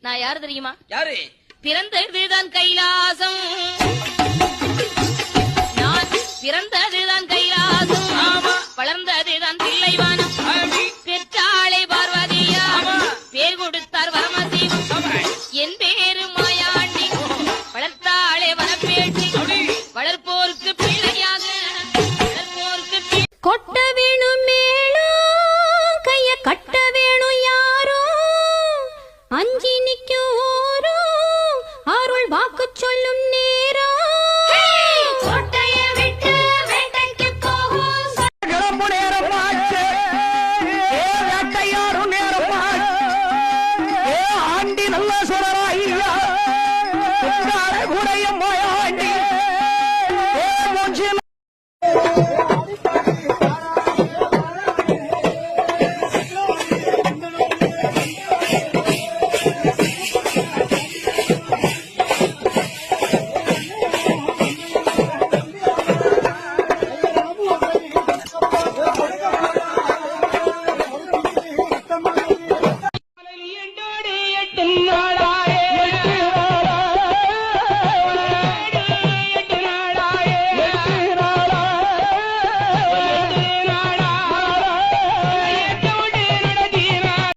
நான் யாரு தெரியுமா? யாரு? பிறந்ததுதான் கைலாசம். நான் பிறந்ததுதான் கைலாசம். ஆமா. வளர்ந்ததுதான் தில்லைவானம். ஆமி. பெற்றாளே பார்வதியா. பேர் கொடுத்தார் வரமசிவம். என் பேரு மாயாண்டி. வளர்த்தாளே வரப்பேட்டி. வளர்ப்போருக்கு பிள்ளையாக. வளர்ப்போருக்கு கொட்ட வேணும் நேரமாச்சு ஏ வேட்டையாரும் நேரமாச்சு ஏ ஆண்டி நல்ல சுடரா ஐயா உங்கார குடைய தன்னாடி